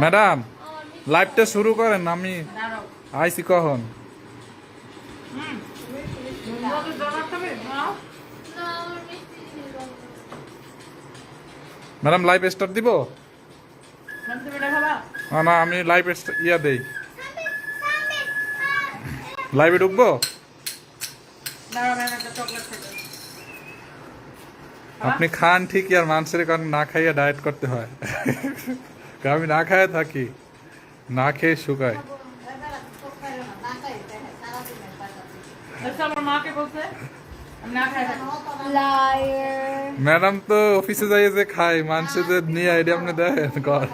Madam লাইভটা শুরু করেন আমি আইসি কখন? ম্যাডাম লাইভ স্টার্ট দিব? না না আমি লাইভ ইয়া দেই। লাইভে ঢুকবো? আপনি খান ঠিকই আর মানুষের কারণে না খাইয়ে ডায়েট করতে হয়। আমি না খাইয়ে থাকি। না খেয়ে শুকাই। খাই। Liar. ম্যাডাম তো অফিসে যাই যে খাই মানুষদের নিয়ে আইডিয়া আপনি দেখেন কর।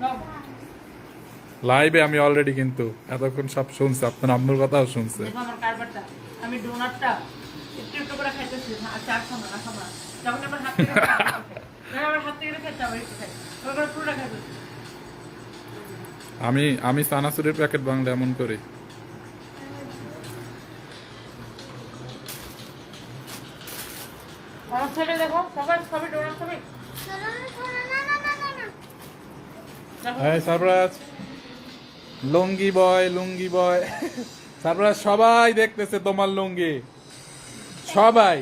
তুমি লাইভে আমি অলরেডি কিন্তু এতক্ষণ সব শুনছি আপনার আম্মুর কথাও শুনছে। আমার কারবারটা। আমি ডোনাটটা একটু একটু করে খাইতেছি। আচ্ছা আর খাব না খাব না। যখন আমার হাত থেকে আমার হাত থেকে খাইতে আবার একটু খাই। ওই পুরোটা খাইতেছি আমি আমি চানাচুরের প্যাকেট বাংলা এমন করি। আমার ছেলে দেখো সবাই সবাই ডোনাট খাবে দেখো। এই সারপ্রাইজ। লুঙ্গি বয় লুঙ্গি বয়। তারপরে সবাই দেখতেছে তোমার লুঙ্গি। সবাই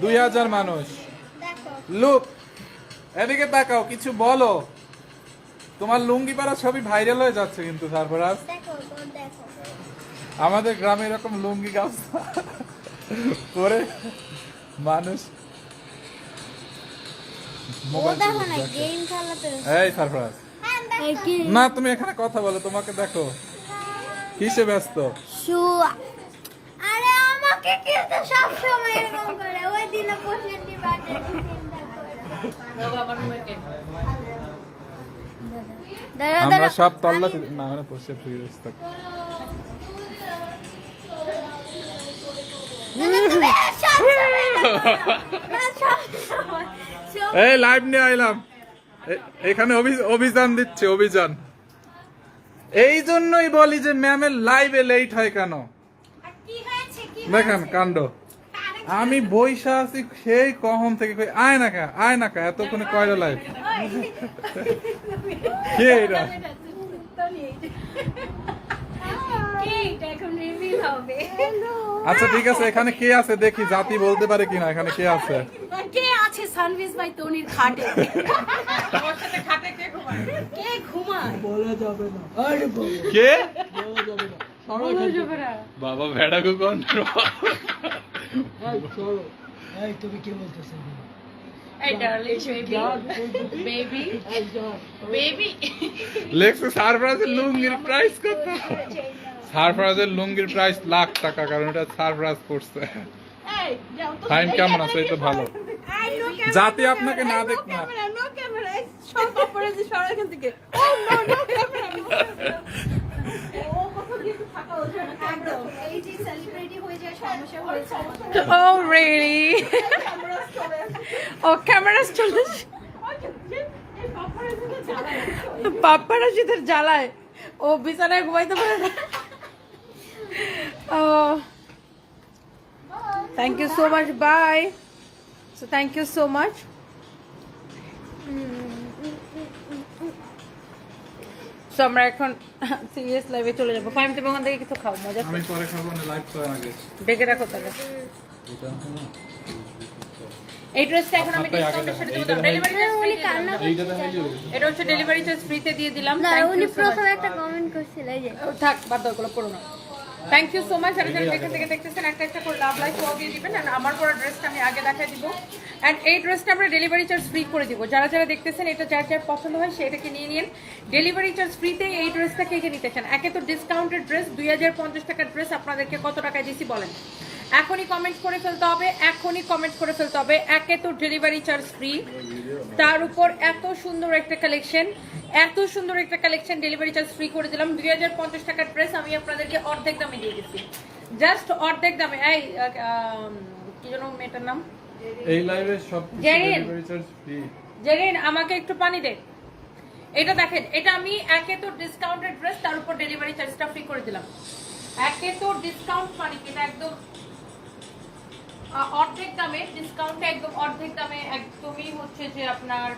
দুই হাজার মানুষ। লুক এদিকে তাকাও কিছু বলো। তোমার লুঙ্গি পাড়া ছবি ভাইরাল হয়ে যাচ্ছে কিন্তু সারপ্রাইজ আমাদের গ্রামে এরকম লুঙ্গি গাছ করে মানুষ এই সারপ্রাইজ না তুমি এখানে কথা বলো তোমাকে দেখো। কিসে ব্যস্ত? আরে আমাকে কিন্তু সবসময় এরকম করে? ওই দিনে দেখো আমার সব তল্লা না মানে ফ্রি থাক এই লাইভ নিয়ে আইলাম। এখানে অভি- অভিযান দিচ্ছে অভিযান। এই জন্যই বলি যে ম্যামের লাইভে লেট হয় কেন? দেখেন কাণ্ড। আমি বৈশা আছি সেই কখন থেকে কই আয় না কা আয় না কা এতক্ষণে কয়টা লাইভ কে এটা? আচ্ছা ঠিক আছে এখানে কে আছে? দেখি জাতি বলতে পারে কিনা এখানে কে আছে? কে আছে সানভিস ভাই তনির খাটে? ওর সাথে খাটে কে ঘুমায় কে ঘুমায় কে? বলা যাবে না। বাবা ভেড়া গো কোন? এই বেবি লুঙ্গির প্রাইস কত? সারফরাজের লুঙ্গির প্রাইস লাখ টাকা কারণ এটা সারফরাজ করছে। এই ফাইন কেমন আছে এই তো ভালো। যাতে আপনাকে না দেখ না। ও নো নো ক্যামেরা হয়ে হয়েছে Oh really? ও ক্যামেরা চলে এই অপরাধীকে জ্বালায়। জ্বালায়। ও বিছানায় ঘুমাইতে পারে না। ও thank you so much bye so thank you so much so আমরা এখন সিরিয়াস লাইভে চলে যাব। ফাইম তুমি ওখান থেকে কিছু খাও মজা আমি পরে খাব না লাইভ করার আগে। ডেকে রাখো তাহলে। এই ড্রেসটা এখন আমি ডিসকাউন্টের সাথে দেখান। ডেলিভারি চার্জ ফ্রি এটা হচ্ছে ডেলিভারি চার্জ ফ্রিতে দিয়ে দিলাম। না উনি প্রথমে একটা কমেন্ট করছিল এই যে। থাক বাদ দাও ওগুলো পড়ো না। থ্যাংক ইউ সো মাচ আমি যারা দেখে থেকে দেখতেছেন একটা একটা করে লাভ লাইফ দিয়ে দিবেন অ্যান্ড আমার পরা ড্রেসটা আমি আগে দেখা দিব। অ্যান্ড এই ড্রেসটা আমরা ডেলিভারি চার্জ ফ্রি করে দিব। যারা যারা দেখতেছেন এটা যার যার পছন্দ হয় সেটাকে নিয়ে নিন। ডেলিভারি চার্জ ফ্রিতে এই ড্রেসটা কে কে নিতে চান। একে তো ডিসকাউন্টেড ড্রেস দুই হাজার পঞ্চাশ টাকার ড্রেস আপনাদেরকে কত টাকায় দিছি বলেন? এখনই কমেন্ট করে ফেলতে হবে এখনই কমেন্ট করে ফেলতে হবে। একে তো ডেলিভারি চার্জ ফ্রি তার উপর এত সুন্দর একটা কালেকশন এত সুন্দর একটা কালেকশন ডেলিভারি চার্জ ফ্রি করে দিলাম। দুই হাজার পঞ্চাশ টাকার ড্রেস আমি আপনাদেরকে অর্ধেক দামে দিয়ে দিচ্ছি। জাস্ট অর্ধেক দামে এই কি যেন মেয়েটার নাম? এই লাইভে সব Jerin. Delivery charge free Jerin আমাকে একটু পানি দে। এটা দেখেন এটা আমি একে তো ডিসকাউন্টেড ড্রেস তার উপর ডেলিভারি চার্জটা ফ্রি করে দিলাম। একে তো ডিসকাউন্ট পানি এটা একদম অর্ধেক দামে ডিসকাউন্টে একদম অর্ধেক দামে একদমই হচ্ছে যে আপনার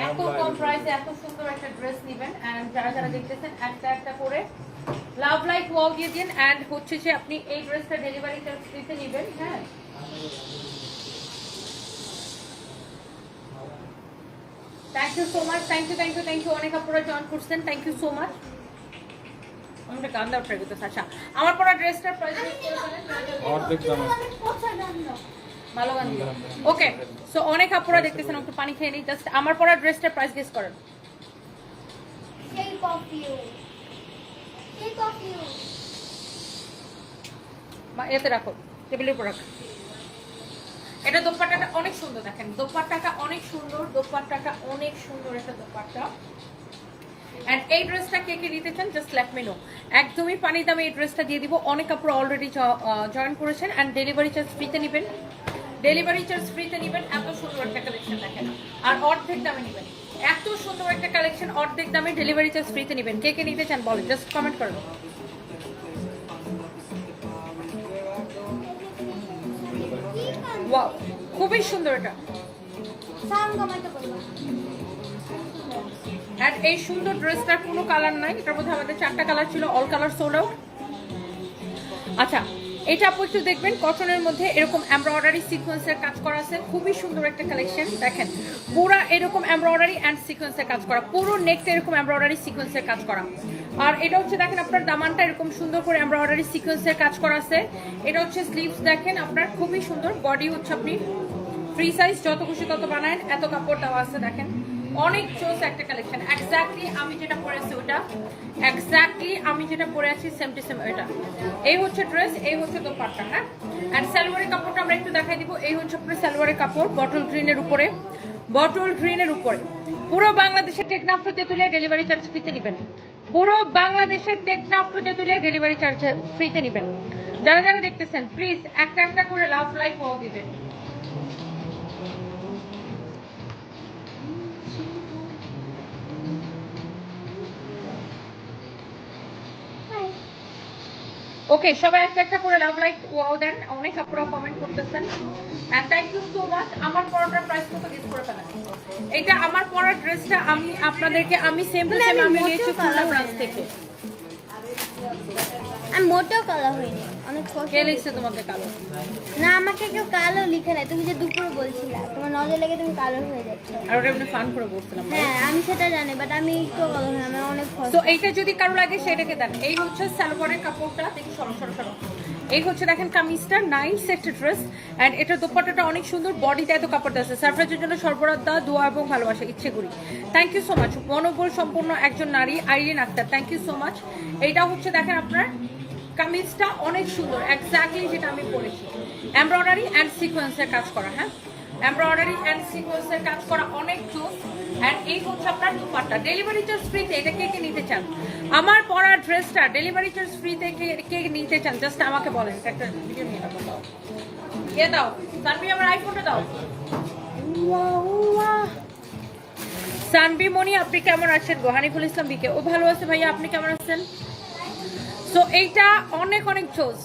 এত কম প্রাইসে এত সুন্দর একটা ড্রেস নেবেন এন্ড যারা যারা দেখতেছেন একটা একটা করে লাভ লাইক ওয়াও দিয়ে দিন এন্ড হচ্ছে যে আপনি এই ড্রেসটা ডেলিভারি চার্জ দিতে নেবেন হ্যাঁ? Thank you so much thank you thank you thank you অনেক আপনারা জয়েন করছেন. থ্যাংক ইউ সো মাচ আমাকে গান দাও ট্রাই করতে আচ্ছা আমার পরা ড্রেসটার প্রাইস অর্ধেক দামে ভালো গান ওকে সো অনেক আপুরা দেখতেছেন একটু পানি খেয়ে নিই। জাস্ট আমার পরা ড্রেসটার প্রাইস গেস করেন। Shape of you. Shape of you. বা এতে রাখো টেবিলের উপর রাখো। এটা দোপাট্টাটা অনেক সুন্দর দেখেন। দোপাট্টাটা অনেক সুন্দর দোপাট্টাটা অনেক সুন্দর একটা দোপাট্টা। এন্ড এই ড্রেসটা কে কে নিতে চান জাস্ট লেট মি নো একদমই পানির দামে এই ড্রেসটা দিয়ে দিব। অনেক কাপড় অলরেডি জয়েন করেছেন এন্ড ডেলিভারি চার্জ ফ্রিতে নেবেন। ডেলিভারি চার্জ ফ্রিতে নেবেন, এত সুন্দর একটা কালেকশন দেখেন। আর অর্ধেক দামে নেবেন। এত সুন্দর একটা কালেকশন অর্ধেক দামে ডেলিভারি চার্জ ফ্রিতে নেবেন। কে কে নিতে চান বলেন জাস্ট কমেন্ট করুন খুবই সুন্দর এটা। আর এই সুন্দর ড্রেসটার কোনো কালার নাই। এটার মধ্যে আমাদের চারটা কালার ছিল অল কালার সোল আউট আচ্ছা এটা আপু একটু দেখবেন কটনের মধ্যে এরকম এমব্রয়ডারি সিকোয়েন্সের কাজ করা আছে। খুবই সুন্দর একটা কালেকশন দেখেন। পুরো এরকম এমব্রয়ডারি অ্যান্ড সিকোয়েন্সের কাজ করা। পুরো নেকটা এরকম এমব্রয়ডারি সিকোয়েন্সের কাজ করা। আর এটা হচ্ছে, দেখেন, আপনার দামানটা এরকম সুন্দর করে এমব্রয়ডারি সিকোয়েন্সের কাজ করা আছে। এটা হচ্ছে স্লিভস দেখেন, আপনার খুবই সুন্দর। বডি হচ্ছে আপনি ফ্রি সাইজ যত খুশি তত বানায় এত কাপড় দেওয়া আছে, দেখেন। অনেক চোস একটা কালেকশন এক্স্যাক্টলি আমি যেটা পরেছি ওটা। এক্স্যাক্টলি আমি যেটা পরে আছি সেম টু সেম ওটা এই হচ্ছে ড্রেস এই হচ্ছে দোপাট্টা হ্যাঁ? অ্যান্ড সালোয়ারের কাপড়টা আমরা একটু দেখাই দিব। এই হচ্ছে আপনার সালোয়ারের কাপড় বটল গ্রিনের উপরে। বটল গ্রিনের উপরে। পুরো বাংলাদেশের টেকনাফ তেতুলিয়া ডেলিভারি চার্জ ফ্রিতে নেবেন। পুরো বাংলাদেশের টেকনাফ তেতুলিয়া ডেলিভারি চার্জ ফ্রিতে নেবেন। যারা যারা দেখতেছেন প্লিজ একটা একটা করে লাভ পাওয়া দিবেন। ওকে সবাই একটা একটা করে লাভ লাইক ওয়াও দেন অনেক আপনারা কমেন্ট করতেছেন। And thank you so much আমার পরাটার প্রাইস কত গেস করে ফেলেন? এটা আমার পরার ড্রেসটা আমি আপনাদেরকে, আমি সেম টু সেম আমি নিয়েছি খুলনা ব্রাঞ্চ থেকে। আমি মোটেও কালার হইনি অনেক কষ্ট কে লিখছে তোমাকে কালো? না আমাকে কেউ কালো লিখে নাই। তুমি যে দুপুরে বলছিলা তোমার নজর লেগে তুমি কালো হয়ে যাচ্ছ। আর ওটা এমনি ফান করে বলছিলাম হ্যাঁ আমি সেটা জানি বাট আমি কালো অনেক তো এইটা যদি কারও লাগে সেটাকে দেন। এই হচ্ছে সালোয়ারের কাপড়টা দেখি সরো সরো সরো। এই হচ্ছে দেখেন কামিজটা ড্রেস এটার দোপাট্টাটা অনেক সুন্দর বডিতে এত কাপড় আছে। সারফ্রাজের জন্য সর্বরাত দা দোয়া এবং ভালোবাসা ইচ্ছে করি। থ্যাংক ইউ সো মাচ মনোবল সম্পূর্ণ একজন নারী Irin Akter. Thank you so much এইটা হচ্ছে দেখেন আপনার কামিজটা অনেক সুন্দর এক্স্যাক্টলি যেটা আমি পরেছি এমব্রয়ডারি অ্যান্ড সিকোয়েন্সের কাজ করা হ্যাঁ? এমব্রয়ডারি অ্যান্ড সিকোয়েন্সের কাজ করা অনেক জোস অ্যান্ড এই হচ্ছে আপনার দুপাট্টা। ডেলিভারি চার্জ ফ্রিতে এটা কে কে নিতে চান? আমার পরা ড্রেসটা ডেলিভারি চার্জ ফ্রিতে কে কে নিতে চান? জাস্ট আমাকে বলেন একটা ভিডিও নিয়ে দাও এ দাও? সানবি আমার আইফোনটা দাও। সানবি মনি আপনি কেমন আছেন? গো হানিফুল ইসলাম বিকে ও ভালো আছে ভাইয়া আপনি কেমন আছেন? সো এইটা অনেক অনেক জোস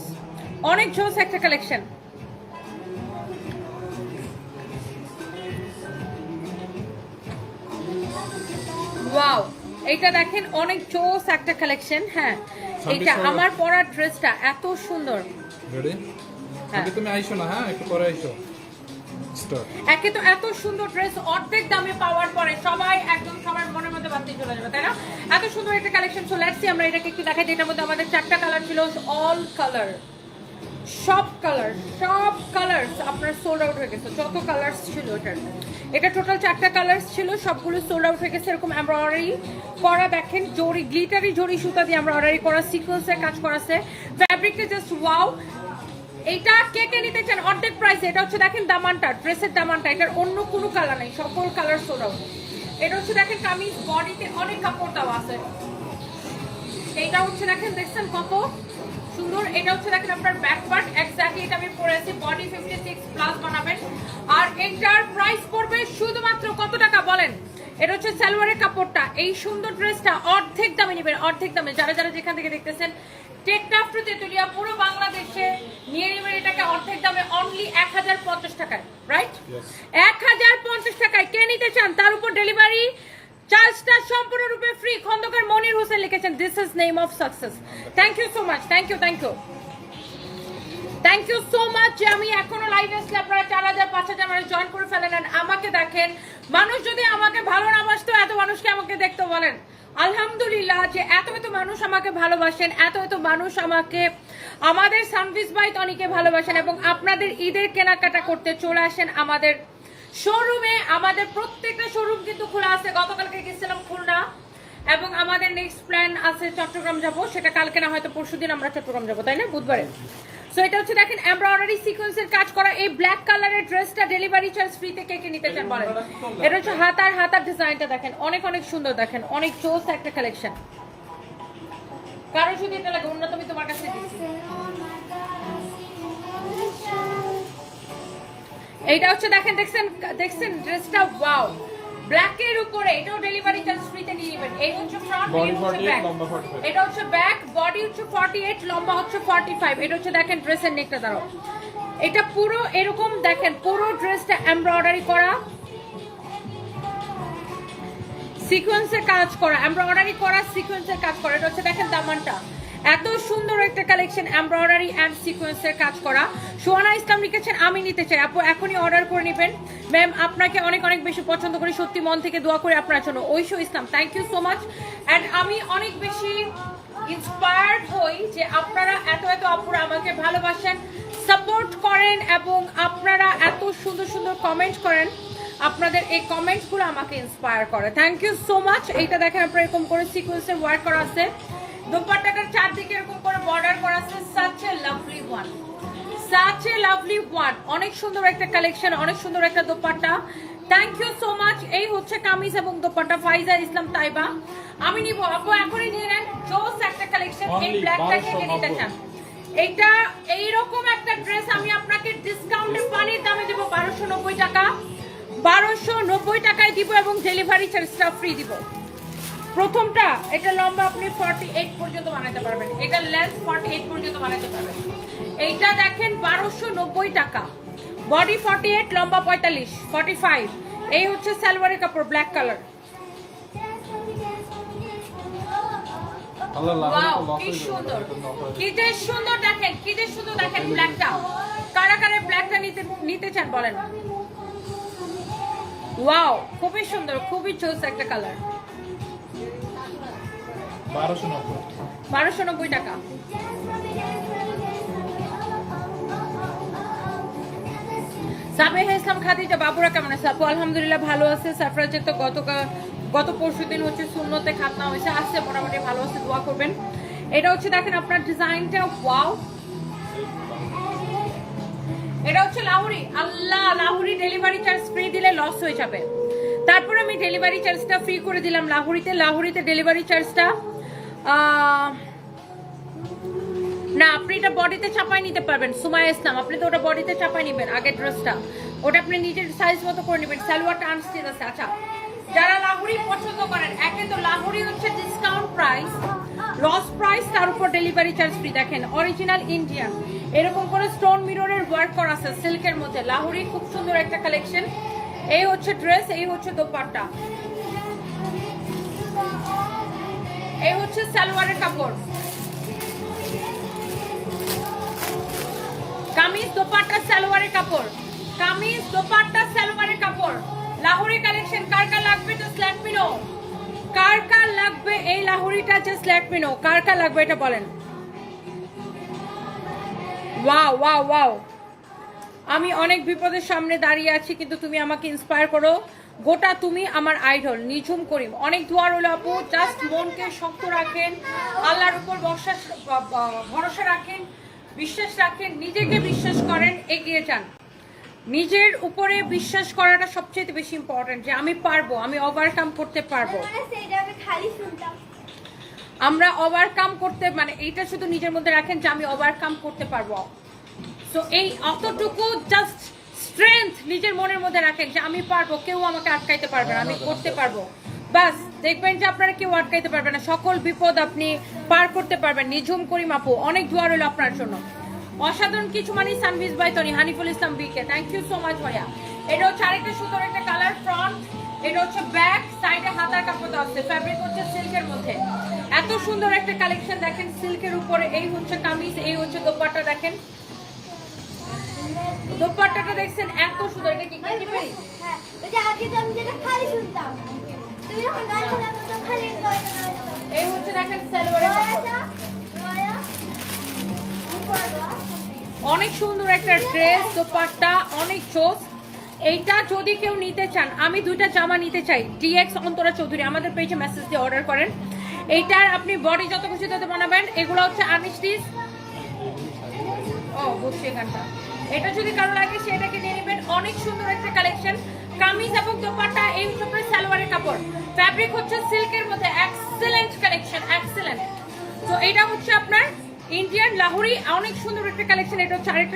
অনেক জোস একটা কালেকশন ওয়াও এইটা দেখেন অনেক জোস একটা কালেকশন হ্যাঁ। এইটা আমার পরার ড্রেসটা এত সুন্দর। হ্যাঁ। তুমি আইসো না হ্যাঁ? একটু পরে আইসো। একে তো এত সুন্দর ড্রেস অর্ধেক দামে পাওয়ার পরে সবাই একদম সবার মনের মধ্যে বাতি চলে যাবে, তাই না? এত সুন্দর একটা কালেকশন চলে আসছি, আমরা এটাকে একটু দেখাই, যেটার মধ্যে আমাদের চারটা কালার ছিল অল কালার সব কালার সব কালার্স আপনার সোল্ড আউট হয়ে গেছে, যত কালার্স ছিল এটার। এটা টোটাল চারটা কালার্স ছিল, সবগুলো সোল্ড আউট হয়ে গেছে, এরকম এমব্রয়ডারি করা দেখেন, জরি গ্লিটারি জরি সুতা দিয়ে এমব্রয়ডারি করা সিকোয়েন্সের কাজ করা আছে। ফ্যাব্রিকটা জাস্ট ওয়াও এইটা কে কে নিতে চান? অর্ধেক প্রাইস এটা হচ্ছে দেখেন দামানটা ড্রেসের দামানটা। এটার অন্য কোনো কালার নেই, সকল কালার সোল্ড এটা হচ্ছে দেখেন কামিজ বডিতে অনেক কাপড় দেওয়া আছে। এইটা হচ্ছে দেখেন, দেখছেন কত সুন্দর? এটা হচ্ছে দেখেন আপনার ব্যাক পার্ট এক্স্যাক্টলি এটা আমি পরেছি বডি 56 প্লাস বানাবেন। আর এটার প্রাইস পড়বে শুধুমাত্র কত টাকা বলেন? এটা হচ্ছে সালোয়ারের কাপড়টা। এই সুন্দর ড্রেসটা অর্ধেক দামে নেবেন, অর্ধেক দামে। যারা যারা যেখান থেকে দেখতেছেন টেকক্রাফট টু তেতুলিয়া পুরো বাংলাদেশে নিয়ে নেবেন এটাকে অর্ধেক দামে অনলি এক হাজার পঞ্চাশ টাকায় রাইট এক হাজার পঞ্চাশ টাকায় কে নিতে চান তার উপর ডেলিভারি চার্জটা সম্পূর্ণরূপে ফ্রি খন্দকার মনির হোসেন লিখেছেন this is name of success thank you so much thank you thank you thank you so much যে আমি এখনও লাইভ আসলে আপনারা চার হাজার পাঁচ হাজার মানুষ জয়েন করে ফেলেন। আমাকে দেখেন মানুষ যদি আমাকে ভালো না বাসতো এত মানুষকে আমাকে দেখতে বলেন। আলহামদুলিল্লাহ যে এত এত মানুষ আমাকে ভালোবাসেন, এত এত মানুষ আমাকে, আমাদের সানভিস বাই টনিকে ভালোবাসেন এবং আপনাদের ঈদের কেনাকাটা করতে চলে আসেন আমাদের শোরুমে আমাদের প্রত্যেকটা শোরুম কিন্তু খোলা আছে। গতকালকে গেছিলাম খুলনা এবং আমাদের নেক্সট প্ল্যান আছে চট্টগ্রাম যাব। সেটা কালকে না হয়তো পরশুদিন আমরা চট্টগ্রাম যাব, তাই না? বুধবারে। সো এটা হচ্ছে দেখেন এমব্রয়ডারি সিকোয়েন্সের কাজ করা এই ব্ল্যাক কালারের ড্রেসটা ডেলিভারি চার্জ ফ্রিতে কে কে নিতে চান বলেন। এটা হচ্ছে হাতার হাতার ডিজাইনটা দেখেন, অনেক অনেক সুন্দর দেখেন, অনেক চোস একটা কালেকশন কারও যদি এটা লাগে আমি তোমার কাছে দিচ্ছি এইটা হচ্ছে দেখেন, দেখছেন দেখছেন ড্রেসটা ওয়াও ব্ল্যাকের উপরে এটাও ডেলিভারি চার্জ ফ্রিতে নিয়ে নেবেন এই হচ্ছে ফ্রন্ট Body 48, লম্বা 45 এটা হচ্ছে ব্যাক বডি হচ্ছে 48 লম্বা হচ্ছে 45 এটা হচ্ছে দেখেন ড্রেসের নেকটা দাঁড়াও। এটা পুরো এরকম দেখেন পুরো ড্রেসটা এমব্রয়ডারি করা। সিকোয়েন্সের কাজ করা এমব্রয়ডারি করা সিকোয়েন্সের কাজ করা। এটা হচ্ছে দেখেন দামানটা। এত সুন্দর একটা কালেকশন এমব্রয়ডারি অ্যান্ড সিকোয়েন্সের কাজ করা। সোহানা ইসলাম লিখেছেন, আমি নিতে চাই। আপু, এখনই অর্ডার করে নেবেন। ম্যাম আপনাকে অনেক অনেক বেশি পছন্দ করি। সত্যি মন থেকে দোয়া করে আপনার জন্য। Oisho Islam thank you so much and আমি অনেক বেশি ইন্সপায়ার্ড হই যে আপনারা এত এত আপুরা আমাকে ভালোবাসেন সাপোর্ট করেন এবং আপনারা এত সুন্দর সুন্দর কমেন্ট করেন। আপনাদের এই কমেন্টসগুলো আমাকে ইন্সপায়ার করে। থ্যাংক ইউ সো মাচ এইটা দেখেন আপনারা এরকম করে সিকোয়েন্সের ওয়ার্ক করা আছে। দোপাট্টাটার চারদিকে এরকম করে বর্ডার করা আছে such a lovely one such a lovely one অনেক সুন্দর একটা কালেকশন অনেক সুন্দর একটা dupatta. Thank you so much এই হচ্ছে কামিজ এবং দোপাট্টা ফাইজা ইসলাম তাইবা। আমি নিব আপু এখনই নিয়ে নেন। জোস একটা কালেকশন এই ব্ল্যাকটা 1290 নিতে চান? এইটা এইরকম একটা ড্রেস আমি আপনাকে ডিসকাউন্টে পানির দামে দেবো বারোশো নব্বই টাকা। বারোশো নব্বই টাকায় দিব এবং ডেলিভারি চার্জটা ফ্রি দিব। প্রথমটা এটা লম্বা আপনি ফর্টি এইট পর্যন্ত বানাতে পারবেন। এটা লেন্থ ফর্টি এইট পর্যন্ত বানাতে পারবেন। এইটা দেখেন বারোশো নব্বই টাকা। বডি ফর্টি এইট লম্বা পঁয়তাল্লিশ ফর্টি ফাইভ এই হচ্ছে সালোয়ারের কাপড় ব্ল্যাক কালার কি সুন্দর। কি যে সুন্দর দেখেন কি যে সুন্দর দেখেন ব্ল্যাকটা কারা কারা ব্ল্যাকটা নিতে নিতে চান বলেন? ওয়াও খুবই সুন্দর খুবই চোস একটা কালার বারোশো নব্বই। টাকা। ইসলাম খাদিজা, বাবুরা কেমন আছে? আপু, আলহামদুলিল্লাহ ভালো আছে। তো গত গত পরশু দিন হচ্ছে শূন্যতে খাতনা হয়েছে। আসছে, মোটামুটি ভালো আছে, দোয়া করবেন। এটা হচ্ছে দেখেন আপনার ডিজাইনটা, ওয়াও। এটা হচ্ছে Lahori. Allah, Lahori delivery charge free দিলে লস হয়ে যাবে। তারপরে আমি ডেলিভারি চার্জটা ফ্রি করে দিলাম লাহুরিতে। লাহুরিতে ডেলিভারি চার্জটা না, আপনি এটা বডিতে চাপাই নিতে পারবেন সুমায়া ইসলাম। আপনি তো ওটা বডিতে চাপাই নেবেন, আগের ড্রেসটা ওটা আপনি নিজের সাইজ মতো করে নেবেন, সালোয়ারটা আনস্টিচ আছে। আচ্ছা যারা লাহুরি পছন্দ করেন, একে তো লাহুরি হচ্ছে ডিসকাউন্ট প্রাইস লস প্রাইস তার উপর ডেলিভারি চার্জ ফ্রি দেখেন অরিজিনাল ইন্ডিয়ান এরকম করে স্টোন মিররের ওয়ার্ক করা আছে সিল্কের মধ্যে। লাহুরি খুব সুন্দর একটা কালেকশন এই হচ্ছে ড্রেস এই হচ্ছে দোপাট্টা। এই হচ্ছে সালোয়ারের কাপড়। কামিজ দোপাট্টা সালোয়ারের কাপড়। কামিজ দোপাট্টা সালোয়ারের কাপড়। লাহোরি কালেকশন, কার কার লাগবে তো স্ল্যাট মিনো কার কার লাগবে এই লাহোরিটা যে স্ল্যাট মিনো কার কার লাগবে এটা বলেন। ওয়াও ওয়াও ওয়াও আমি অনেক বিপদের সামনে দাঁড়িয়ে আছি, কিন্তু তুমি আমাকে ইন্সপায়ার করো। গোটা তুমি আমার আইডল নিঝুম করিম। অনেক দোয়ার হলো আপু জাস্ট মনকে শক্ত রাখেন আল্লাহর উপর ভরসা ভরসা রাখেন বিশ্বাস রাখেন নিজেকে বিশ্বাস করেন এগিয়ে যান। নিজের উপরে বিশ্বাস করাটা সবচেয়ে বেশি ইম্পর্টেন্ট যে আমি পারব আমি ওভারকাম করতে পারব। শুনতাম। আমরা ওভারকাম করতে মানে এইটা শুধু নিজের মধ্যে রাখেন যে আমি ওভারকাম করতে পারব। তো এই অতটুকু জাস্ট স্ট্রেংথ নিজের মনের মধ্যে রাখেন যে আমি পারব কেউ আমাকে আটকাইতে পারবে না আমি করতে পারব। বাস দেখবেন যে আপনারা কেউ আটকাইতে পারবে না। সকল বিপদ আপনি পার করতে পারবেন। নিঝুম করিম আপু অনেক দোয়া রইল আপনার জন্য। অসাধারণ কিছু মানে সানভিজ by Toni Haniful Islam BK. Thank you so much ভাইয়া। এটা হচ্ছে আরেকটা সুন্দর একটা কালার ফ্রন্ট এটা হচ্ছে ব্যাক সাইডে হাতার কাপড় দেওয়া আছে। ফ্যাব্রিক হচ্ছে সিল্কের মধ্যে। এত সুন্দর একটা কালেকশন দেখেন সিল্কের উপরে। এই হচ্ছে কামিজ এই হচ্ছে দোপাট্টা দেখেন। দোপাট্টাটা দেখছেন এত সুন্দর। এটা কি কি পেরি হ্যাঁ ওই যে আগে তো আমি যেটা খালি শুনতাম। তুমি যখন গান শোনাতো তো খালি এই হচ্ছে দেখেন সালোয়ারের। অনেক সুন্দর একটা ড্রেস দোপাট্টা অনেক চোস। এইটা যদি কেউ নিতে চান আমি দুইটা জামা নিতে চাই ডিএক্স অন্তরা চৌধুরী আমাদের পেজে মেসেজ দিয়ে অর্ডার করেন। এইটার আপনি বডি যত খুশি তত বানাবেন। এগুলো হচ্ছে আনিস্টিস ও বুঝছি এখানটা। এটা যদি কারও লাগে, সেটাকে নিয়ে নেবেন। অনেক সুন্দর একটা কালেকশন। কামিজ এবং দোপাট্টা এই হচ্ছে সালোয়ারের কাপড়। ফ্যাব্রিক হচ্ছে সিল্কের মধ্যে এক্সেলেন্ট কালেকশন এক্সেলেন্ট তো এটা হচ্ছে আপনার ইন্ডিয়ান লাহোরি। অনেক সুন্দর একটা কালেকশন এটা হচ্ছে আরেকটা